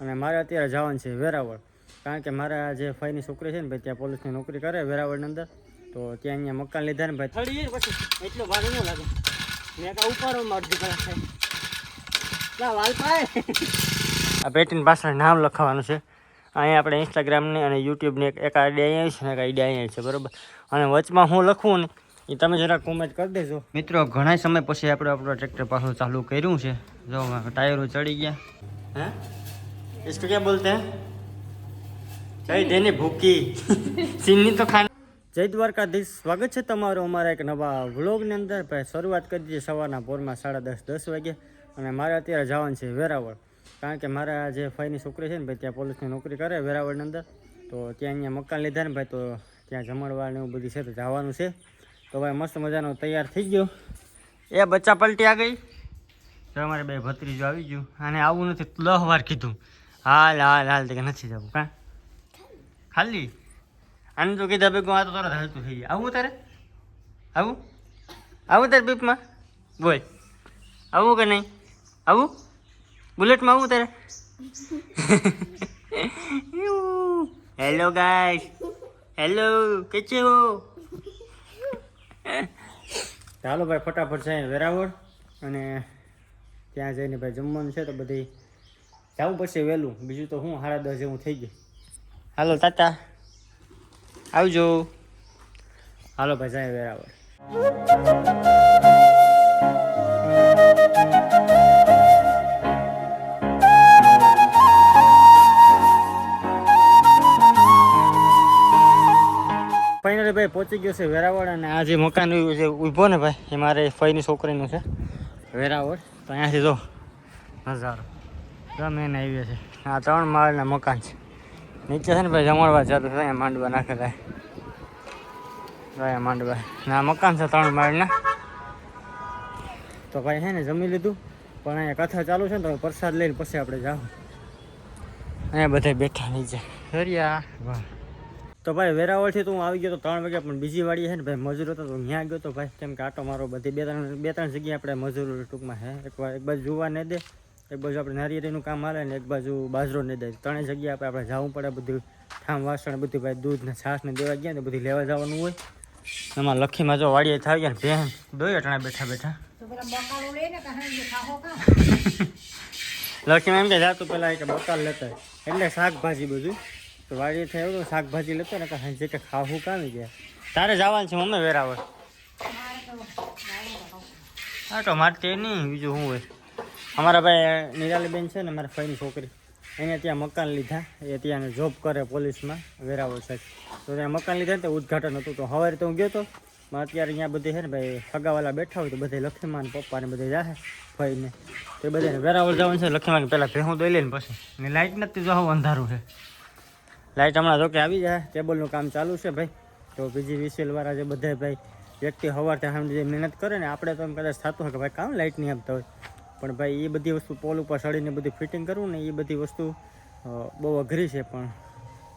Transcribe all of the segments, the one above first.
અને મારે અત્યારે જવાનું છે વેરાવળ. કારણ કે મારા જે ફાઈની છોકરી છે ને ભાઈ ત્યાં પોલીસની નોકરી કરે વેરાવળની અંદર. તો ત્યાં અહીંયા મકાન લીધા ને ભાઈ. થડી પછી. એટલો ભાગ ન લાગે. મેં કાં ઉપાડો મારતી કલાક થાય. વાલ પાય આ બેટીની પાછળ નામ લખવાનું છે. અહીંયા આપણે ઇન્સ્ટાગ્રામની અને યુટ્યુબની એક એક આઈડી અહીંયા છે ને એક આઈડી અહીંયા છે બરાબર? અને વચમાં હું લખું ને એ તમે જરા કોમેન્ટ કરી દેજો. મિત્રો ઘણા સમય પછી આપણે આપણું ટ્રેક્ટર પાછું ચાલુ કર્યું છે. જો ટાયરો ચડી ગયા. હે? इसको क्या बोलते हैं જય દેને ભૂકી સિંહની તો ખાન જય દ્વારકાધીશ સ્વાગત છે તમારું અમારા એક નવા વ્લોગની અંદર ભાઈ શરૂઆત કરી દીધી સવારના પોરમાં સાડા દસ દસ વાગે અને મારે અત્યારે જવાનું છે વેરાવળ કારણ કે મારા જે ફઈની છોકરી છે ને ભાઈ ત્યાં પોલીસની નોકરી કરે વેરાવળની અંદર તો ત્યાં અહીંયા મકાન લીધા ને ભાઈ તો ત્યાં જમણવાર ને એવું બધું છે તો જવાનું છે તો ભાઈ મસ્ત મજાનો તૈયાર થઈ ગયો એ બચ્ચા પલટી આ ગઈ તો અમારે બે ભત્રીજો આવી ગયું અને આવું નથી દહ વાર કીધું હાલ હાલ હાલ, તે નથી જવું, કાં? ખાલી? આને તો કીધા ભેગું આ તો તરત હાલતું થઈ જાય. આવું તારે આવું? આવું તારે બીપમાં? બોલ. આવું કે નહીં? આવું? બુલેટમાં આવું તારે હેલો, ગાઈસ. હેલો કે છે? હો ચાલો ભાઈ, ફટાફટ છે વેરાવળ અને ત્યાં જઈને ભાઈ જમવાનું છે તો બધી જવું પડશે વહેલું. બીજું તો હું સાડા દસ જેવું થઈ ગયું. હાલો તાતા આવજો. હાલો ભાઈ જાય વેરાવળ ફાઇનલી ભાઈ પહોંચી ગયો છે વેરાવળ અને આ જે મકાન જે ઊભો ને ભાઈ એ મારે ફઈની છોકરીનું છે. વેરાવળ. તો અહીંયાથી જો નજારો. ગમે એને આવી છે આ ત્રણ માળના મકાન છે. નીચે છે ને ભાઈ જમણવા જતો થાય માંડવા નાખેલા ગયા માંડવા. ના મકાન છે ત્રણ માળના. તો ભાઈ હે ને જમી લીધું. પણ અહીંયા કથા ચાલુ છે ને, તો પ્રસાદ લઈને પછી આપણે જાવ અહીંયા બધા બેઠા નીચે. હરિયા વાહ. તો ભાઈ, વેરાવળથી તો હું આવી ગયો તો ત્રણ વાગ્યા, પણ બીજી વાડી છે ને ભાઈ, મજૂર હતો તો ત્યાં ગયો તો ભાઈ, કેમ કે આટો મારો બધી બે ત્રણ બે ત્રણ જગ્યાએ આપણે મજૂર ટૂંકમાં હે. એક વાર, એક બાજુ જોવા નહીં દે. એક બાજુ આપણે નારિયેળીનું કામ હાલે ને એક બાજુ બાજરો ને દે ત્રણેય જગ્યાએ આપણે આપણે જવું પડે બધું ઠામ વાસણ બધું ભાઈ દૂધ ને છાશ ને દેવા ગયા ને બધું લેવા જવાનું હોય. એમાં લખીમાં જો વાડીએ થઈ ગયા ને ભેન દોય અટણા બેઠા બેઠા. લખીમાં એમ કે જાતું પેલા કે બકાલ લેતા એટલે શાકભાજી બધું. તો વાડીએ થઈ આવ્યું શાકભાજી લેતો ને કાંઈ જે કે ખાવું કામી ગયા તારે જવાનું છે મમ્મી વેરાવળ. હા તો મારે તે નહીં બીજું શું હોય? અમારા ભાઈ નિરાલીબેન છે ને મારા ફઈની છોકરી. એને ત્યાં મકાન લીધા. એ ત્યાં જોબ કરે પોલીસમાં વેરાવો સાહેબ તો ત્યાં મકાન લીધા ને તો ઉદઘાટન હતું. તો સવારે તો હું ગયો તો અત્યારે અહીંયા બધી છે ને ભાઈ, ફગાવાલા બેઠા હોય તો બધે લક્ષ્મીમાં પપ્પાને બધે જાહે, ફઈને. તો એ બધાને વેરાવળ જવાનું છે. લક્ષ્મીમાં પહેલાં ભેહું દોઈ લઈને પછી. ને લાઇટ નથી, જો અંધારું છે. લાઇટ હમણાં જોકે આવી જાય. ટેબલનું કામ ચાલુ છે ભાઈ. તો બીજી વિસેલવાળા જે બધા ભાઈ, વ્યક્તિ હવારથી સામે જે મહેનત કરે ને, આપણે તો એમ કદાચ થતું હોય કે ભાઈ, કામ લાઇટ નહીં આપતા હોય. પણ ભાઈ એ બધી વસ્તુ પોલ ઉપર સળીને બધું ફિટિંગ કરવું ને એ બધી વસ્તુ બહુ અઘરી છે, પણ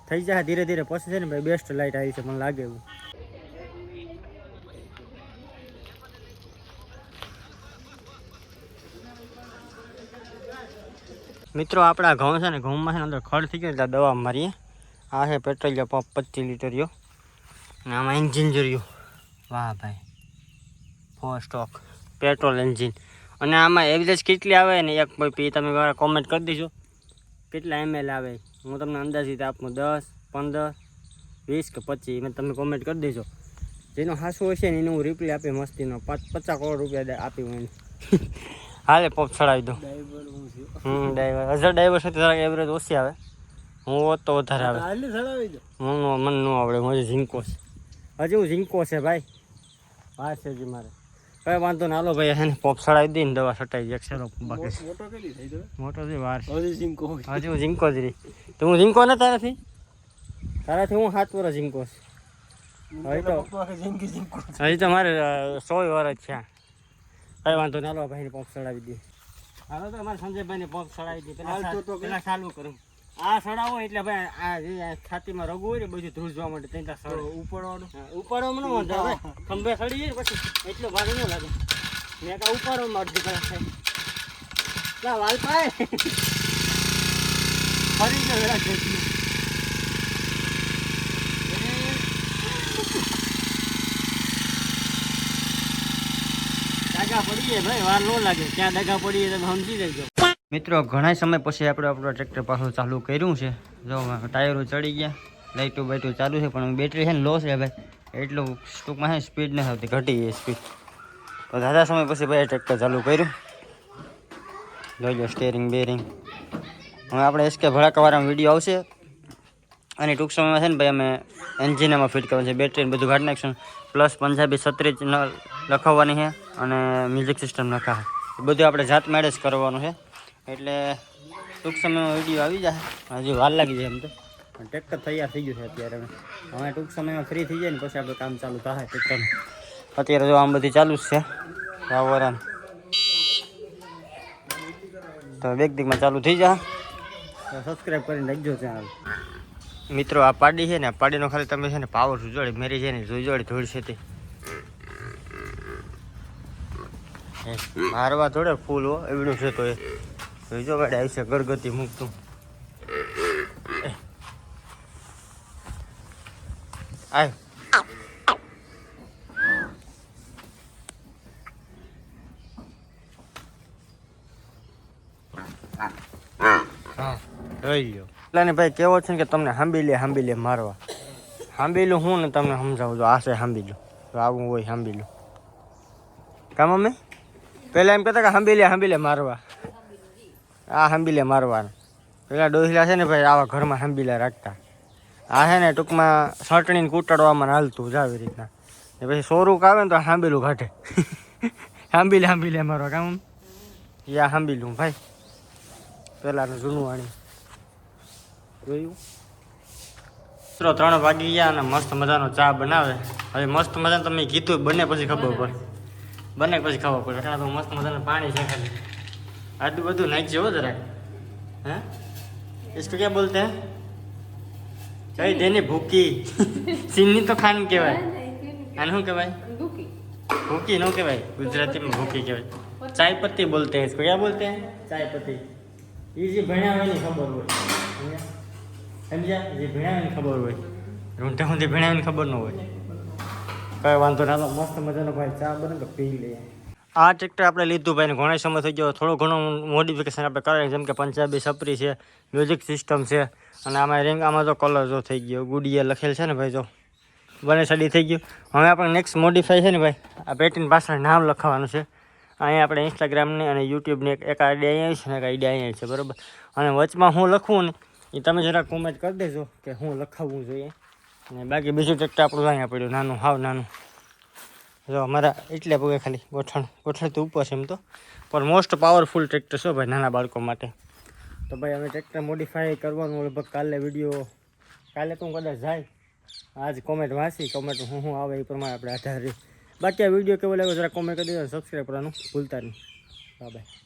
થઈ જાય, ધીરે ધીરે પછી છે ને ભાઈ બેસ્ટ લાઇટ આવી છે, મને લાગે એવું. મિત્રો, આપણા ઘઉં છે ને, ઘઉંમાં છે ને અંદર ખડ થઈ ગયો દવા મારીએ. આ છે પેટ્રોલિયમ પંપ પચીસ લીટરિયો અને આમાં એન્જિન જોર્યું વાહ ભાઈ ફોર સ્ટોક પેટ્રોલ એન્જિન અને આમાં એવરેજ કેટલી આવે ને એક પી તમે મારા કોમેન્ટ કરી દેજો. કેટલા એમએલ આવે? હું તમને અંદાજિત આપું દસ પંદર વીસ કે પચીસ મેં તમે કોમેન્ટ કરી દેજો. જેનો હાસું હશે ને એનું હું રિપ્લાય આપી મસ્તીનો. પાંચ પચાસ કરોડ રૂપિયા દે- આપી હું એને. હાલે પોપ ચડાવી દઉં હમ ડ્રાઈવર હજાર ડ્રાઈવર સાથે જરાક એવરેજ ઓછી આવે. હું હોત તો વધારે આવે. હું મને ન આવડે હું હજી ઝીંકો છે. હજી હું ઝીંકો છે ભાઈ. વાત છે હજી મારે. કઈ વાંધો ના હાલો ભાઈ એને પોપ ચડાવી દઈને દવા છટાઈ જાય છે બાકી છે. મોટો છે વાર. છે. હજી હું ઝીંકો જ રહી તો હું ઝીંકો ને તારાથી? તારાથી હું સાત વર્ષ ઝીંકો છું. હજી તો હજી તો મારે સોય વર્ષ છે કઈ વાંધો ના લો ભાઈને પોપ ચડાવી દે હાલો તો અમારે સંજયભાઈને પોપ ચડાવી દે હાલ તો તો પેલા ચાલુ કરું. આ સડાવો એટલે ભાઈ આ જે છાતીમાં રગો હોય ને બધું ધ્રુજવા જોવા માટે ત્યાં સડે. ઉપાડવાનું? ઉપાડવામાં ન વાંધો ખંભે સડી જાય પછી એટલો ભાગ ન લાગે. મેં કાં ઉપાડવામાં અડધી કલાક થાય. ના વાલ પાય ફરી ગયો વેરા ખેંચીને. ડાઘા પડી ભાઈ વાર ન લાગે. ક્યાં ડાઘા પડીએ તમે સમજી લેજો. મિત્રો ઘણા સમય પછી આપણે આપણું ટ્રેક્ટર પાછું ચાલુ કર્યું છે. જો, ટાયરો ચડી ગયા લાઇટો બાઇટો ચાલુ છે, પણ બેટરી છે ને લો છે ભાઈ. એટલું ટૂંકમાં છે સ્પીડ નથી આવતી, ઘટી ગઈ સ્પીડ તો દાદા સમય પછી ભાઈ ટ્રેક્ટર ચાલુ કર્યું. જોઈ લો સ્ટેરિંગ બેરિંગ હવે આપણે એસકે ભડાકાવાળામાં વીડિયો આવશે. અને ટૂંક સમયમાં છે ને ભાઈ અમે એન્જિનમાં ફિટ કરવાનું છે બેટરી બધું કાઢી નાખશું. પ્લસ પંજાબી છત્રીસ લખાવવાની છે અને મ્યુઝિક સિસ્ટમ લખાવે બધું આપણે જાત મેળે જ કરવાનું છે. એટલે ટૂંક સમયમાં વીડિયો આવી જાય. હજી વાર લાગી જાય એમ તો. પણ ટ્રેક્ટર તૈયાર થઈ ગયું છે અત્યારે હવે. ટૂંક સમયમાં ફ્રી થઈ જાય ને પછી આપણે કામ ચાલુ થાય ટ્રેક્ટરનું અત્યારે જો આમ બધી ચાલુ જ છે વાવરાન તો વ્યક્તિમાં ચાલુ થઈ જાય સબસ્ક્રાઈબ કરીને રાખજો ચેનલ મિત્રો આ પાડી છે ને પાડીનો ખાલી તમે છે ને પાવર જોડે મેરી છે ને જોઈ જોડે ધૂળ છે તે. મારવા થોડે ફૂલ હો એવડું છે તો એ. જોઈજો ગાડી આવી છે ગરગતી મૂકતું. આય. ને ભાઈ કેવો છે કે તમને હાંબી લે હાંબી લે મારવા. હાંબીલું હું ને તમને સમજાવું? છું આ છે હાંબીલું. તો આવું હોય હાંબીલું. કામ અમે પહેલાં એમ કહેતા કે હાંબી લે હાંબી લે મારવા. આ હાંબીલે મારવાના. પેલા ડોહિલા છે ને ભાઈ આવા ઘરમાં હાંબીલા રાખતા. આ છે ને ટૂંકમાં સટણીને કૂટાડવામાં હાલતું જ આવી રીતના. ને પછી સોરૂક આવે ને તો હાંબીલું ઘાટે. હાંબીલે હાંબીલે મારો કામ. આ હાંબીલું ભાઈ. પહેલાંનું જૂનું વાણી. જોયું? મિત્રો ત્રણ વાગી ગયા અને મસ્ત મજાનો ચા બનાવે. હવે મસ્ત મજાનું તમે કીધું બને પછી ખબર પડે. બને પછી ખબર પડે. એટલે તો મસ્ત મજાનું પાણી છે ખાલી. આટલું બધું નાખજે હો જરાક હે इसको क्या बोलते हैं કઈ દેને ભૂકી ચીની તો ખાન કહેવાય આને શું કહેવાય ભૂકી નો કહેવાય ગુજરાતીમાં ભૂકી કહેવાય ચાય પત્તી બોલતે हैं इसको क्या बोलते हैं ચાય પત્તી એ જે ભણ્યા હોય ને ખબર હોય સમજ્યા? સમજ્યા જે ભણ્યા હોય ને ખબર હોય રૂંઢે સુધી ભણ્યા હોય ને ખબર ન હોય કઈ વાંધો ના તો મસ્ત મજાનો ભાઈ ચા બને તો પી લઈએ આ ટ્રેક્ટર આપણે લીધું ભાઈ ઘણા સમય થઈ ગયો. થોડું ઘણું મોડિફિકેશન આપણે કરાય જેમ કે પંજાબી સપરી છે મ્યુઝિક સિસ્ટમ છે, અને આમાં રેંગ આમાં તો કલર જો થઈ ગયો. ગુડીએ લખેલ છે ને ભાઈ જો. બને સડી થઈ ગયું. હવે આપણે નેક્સ્ટ મોડિફાઈ છે ને ભાઈ, આ પેટીન પાછળ નામ લખવાનું છે. અહીંયા આપણે ઇન્સ્ટાગ્રામની અને યુટ્યુબની એક એક આઈડિયા અહીંયા છે ને એક આઈડિયા અહીંયા છે, બરાબર? અને વચમાં હું લખવું ને, એ તમે જરા કોમેન્ટ કરી દેજો કે હું લખાવવું જોઈએ. અને બાકી બીજું ટ્રેક્ટર આપણું અહીંયા પડ્યું, નાનું, હાવ નાનું. જો અમારા એટલે પગે ખાલી ગોઠણ ગોઠણ તો ઉપર છે એમ તો. પણ મોસ્ટ પાવરફુલ ટ્રેક્ટર છે ભાઈ, નાના બાળકો માટે. તો ભાઈ અમે ટ્રેક્ટર મોડિફાઈ કરવાનું લગભગ કાલે વીડિયો કાલે તો હું કદાચ જાય. આજ કોમેન્ટ વાંચી કોમેન્ટ હું હું આવે એ પ્રમાણે આપણે આધાર. રહી બાકી આ વીડિયો કેવો લાગ્યો, જરા કોમેન્ટ કરી દેજો સબસ્ક્રાઈબ કરવાનું ભૂલતા નહીં. હા ભાઈ.